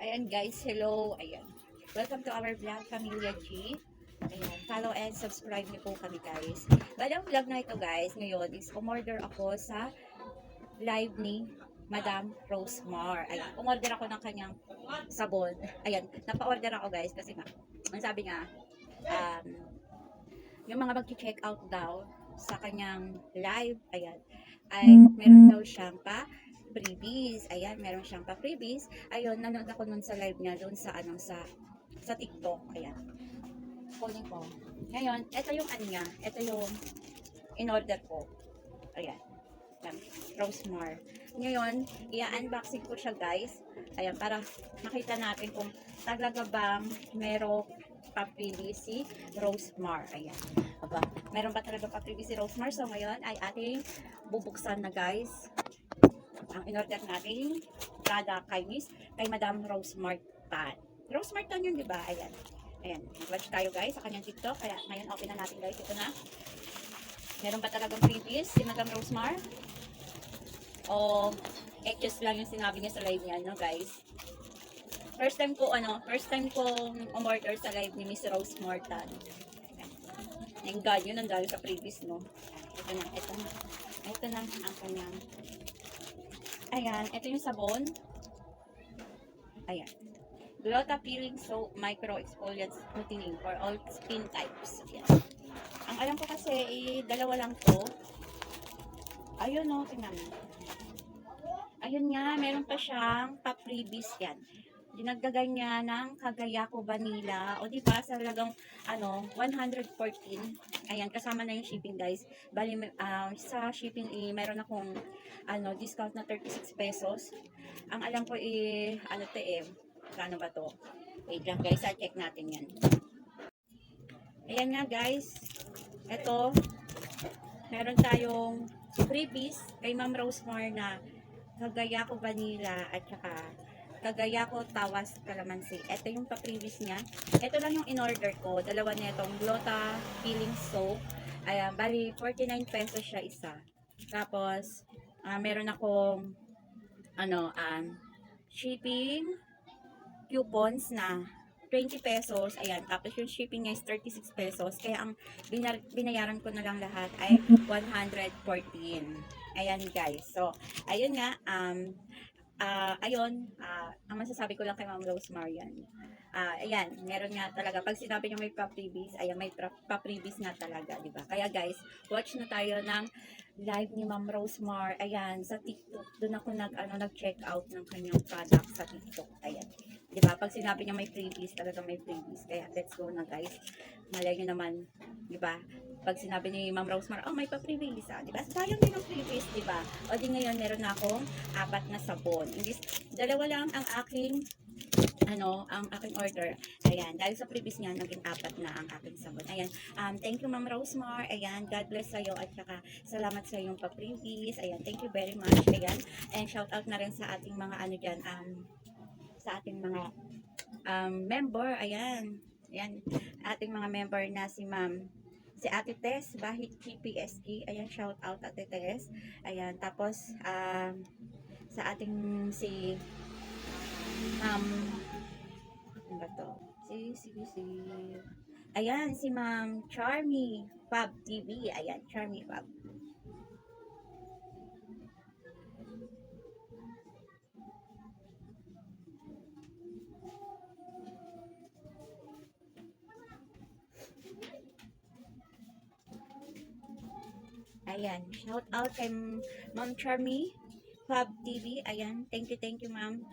Ayan guys, hello. Ayan. Welcome to our vlog, Familia G. Ayan, follow and subscribe niyo po kami guys. Ang vlog na ito guys, ngayon is umorder ako sa live ni Madam Rosemar. Ayan, umorder ako ng kanyang sabon. Ayan, napa-order ako guys kasi nga, ang sabi nga, um, yung mga mag-check out daw sa kanyang live, ayan, ay meron daw siyang pa freebies. Ayan, meron siyang pa freebies. Ayun, nanood ako nun sa live niya doon sa ano sa sa TikTok. Ayan. Kunin ko. Ngayon, ito yung ano niya. Ito yung in-order ko. Ayan. Ayan. Rosemar. Ngayon, i-unboxing ko siya guys. Ayan, para makita natin kung talaga bang merong papili si Rosemar. Ayan. Aba, meron ba talaga papili si Rosemar? So, ngayon ay ating bubuksan na guys ang in-order natin product kay Miss, kay Madam Rose Martan. Rose Martan yun, di ba? Ayan. Ayan. Watch tayo guys sa kanyang TikTok. Kaya ngayon open na natin guys. Ito na. Meron ba talagang freebies si Madam Rosemar? O extras lang yung sinabi niya sa live niya, no guys? First time ko, ano, first time ko umorder sa live ni Miss Rose Martan. Thank God, yun ang dahil sa freebies, no? Ito na, ito na. Ito na ang kanyang Ayan, ito yung sabon. Ayan. Glota Peeling Soap Micro Exfoliant Smoothing for all skin types. Ayan. Ang alam ko kasi, eh, dalawa lang to. Ayun no, tingnan mo. Ayun nga, meron pa siyang pa-freebies yan. Dinagdagan niya ng Kagayako Vanilla. O di ba, sa lagang ano, 114. Ayan, kasama na yung shipping guys. Bali, ah, sa shipping, eh, meron akong ano, discount na 36 pesos. Ang alam ko eh, ano to eh, kano ba to? Wait lang guys, ah, check natin yan. Ayan nga guys, ito, meron tayong freebies kay Ma'am Rosemar na Kagayako Vanilla at saka Kagayako Tawas Calamansi. Ito yung pa-freebies niya. Ito lang yung in-order ko. Dalawa na itong Glota Peeling Soap. Ayan, bali 49 pesos siya isa. Tapos, ah, meron akong ano, um, shipping coupons na 20 pesos. Ayan, tapos yung shipping niya is 36 pesos. Kaya ang binayaran ko na lang lahat ay 114. Ayan guys. So, ayun nga, um, ah ayun, ah, ang masasabi ko lang kay Ma'am Rose Marian. Ah, ayan, meron nga talaga. Pag sinabi niya may pa-freebies, ayan, may pa-freebies nga talaga, di ba? Kaya guys, watch na tayo ng live ni Ma'am Rosemar. Ayan, sa TikTok. Doon ako nag, ano, nag-check out ng kanyang product sa TikTok. Ayan. Di ba? Pag sinabi niya may freebies, talaga may freebies. Kaya let's go na guys. Malay niyo naman, di ba? Pag sinabi ni Ma'am Rosemar, oh, may pa-freebies ah. Di ba? Sayang din ang freebies, di ba? O di ngayon, meron na akong apat na sabon. Imbis, dalawa lang ang aking ano, ang aking order. Ayan, dahil sa previous niya, naging apat na ang aking sabon. Ayan, um, thank you Ma'am Rosemar. Ayan, God bless sa'yo at saka salamat sa iyong pa-previous. Ayan, thank you very much. Ayan, and shout out na rin sa ating mga ano dyan, um, sa ating mga um, member. Ayan, ayan, ating mga member na si Ma'am si Ate Tess, Bahit PPSG. Ayan, shout out Ate Tess. Ayan, tapos um, sa ating si Ma'am ano ba to? Si, si, si, ayan, si Ma'am Charmy Fab TV. Ayan, Charmy Fab. Ayan, shout out kay Ma'am Charmy Fab TV. Ayan, thank you, thank you, ma'am.